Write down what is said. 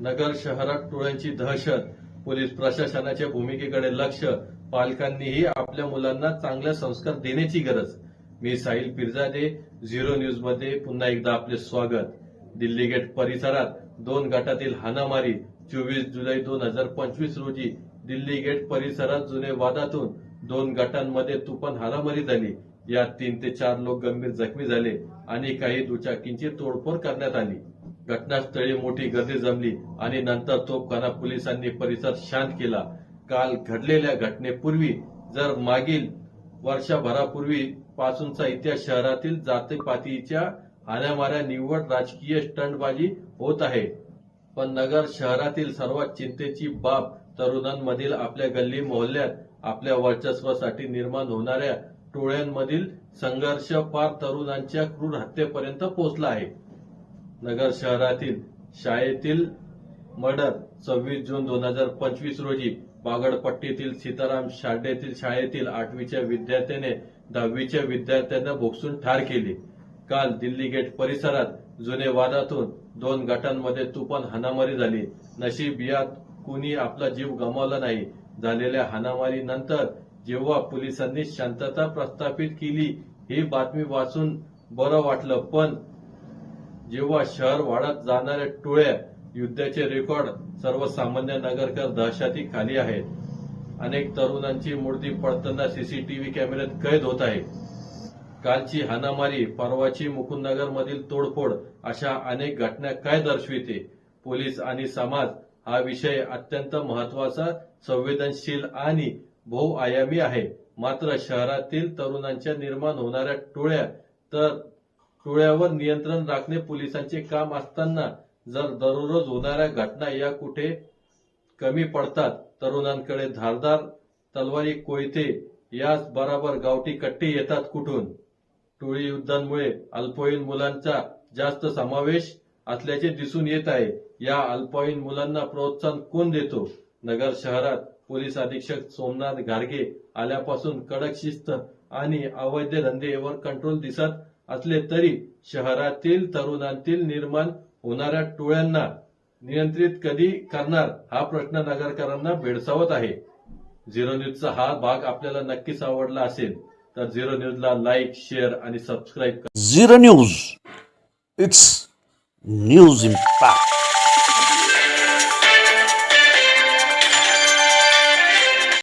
नगर शहरात टोळ्यांची दहशत पोलीस प्रशासनाच्या भूमिकेकडे लक्ष पालकांनीही आपल्या मुलांना चांगले संस्कार देण्याची गरज. मी साहिल पिरजादे झिरो न्यूजमध्ये पुन्हा एकदा आपले स्वागत. दिल्ली गेट परिसरात दोन गटातील हाणामारी चोवीस जुलै दोन हजार पंचवीस रोजी दिल्ली गेट परिसरात जुने वादातून दोन गटांमध्ये तुफान हानामारी झाली. यात तीन ते चार लोक गंभीर जखमी झाले आणि काही दुचाकींची तोडफोड करण्यात आली. घटनास्थळी मोठी गर्दी जमली आणि नंतर तोफखाना पोलिसांनी परिसर शांत केला. काल घडलेल्या घटनेपूर्वी जर मागील वर्षभरापूर्वी पासूनचा इतिहास शहरातील जातीपातीच्या हाण्यामाऱ्या निव्वळ राजकीय स्टंटबाजी होत आहे. पण नगर शहरातील सर्वात चिंतेची बाब तरुणांमधील आपल्या गल्ली मोहल्ल्यात आपल्या वर्चस्वासाठी निर्माण होणाऱ्या टोळ्यांमधील संघर्ष फार तरुणांच्या क्रूर हत्येपर्यंत पोहोचला आहे. नगर शहरातील शाळेतील मर्डर सव्वीस जून दोन हजार पंचवीस रोजी बागडपट्टीतील सीताराम शाळेतील शाळेतील आठवीच्या विद्यार्थ्याने दहावीच्या विद्यार्थ्यांना भोगसून ठार केली. काल दिल्ली गेट परिसरात जुने वादातून दोन गटांमध्ये तुफान हानामारी झाली. नशीब यात कुणी आपला जीव गमावला नाही. झालेल्या हाणामारीनंतर जेव्हा पोलिसांनी शांतता प्रस्थापित केली ही बातमी वाचून बरं वाटलं पण जेव्हा शहर वाढत जाणाऱ्या टोळ्या युद्धाचे रेकॉर्ड सर्वसामान्य नगरकर दहशती खाली आहेत. अनेक तरुणांची मूर्ती पडताना सीसीटीव्ही कॅमेऱ्यात कैद होत आहे. कालची हानामारी परवाची मुकुंदनगर मधील तोडफोड अशा अनेक घटना काय दर्शविते? पोलीस आणि समाज हा विषय अत्यंत महत्त्वाचा संवेदनशील आणि बहुआयामी आहे. मात्र शहरातील तरुणांच्या निर्माण होणाऱ्या टोळ्या तर टोळ्यावर नियंत्रण राखणे पोलिसांचे काम असताना जर दररोज होणाऱ्या घटना या कुठे कमी पडतात तरुणांकडे धारदार तलवारी कोयते याच बराबर गावठी कट्टे येतात कुठून? टोळी युद्धांमुळे अल्पवयीन मुलांचा जास्त समावेश असल्याचे दिसून येत आहे. या अल्पवयीन मुलांना प्रोत्साहन कोण देतो? नगर शहरात पोलीस अधीक्षक सोमनाथ घारगे आल्यापासून कडक शिस्त आणि अवैध धंदेवर कंट्रोल दिसत असले तरी शहरातील तरुणांतील निर्माण होणाऱ्या टोळ्यांना नियंत्रित कधी करणार हा प्रश्न नगरकरांना भेडसावत आहे. झिरो न्यूजचा हा भाग आपल्याला नक्कीच आवडला असेल तर झिरो न्यूजला लाईक शेअर आणि सबस्क्राईब करा. Zero news. It's news impact.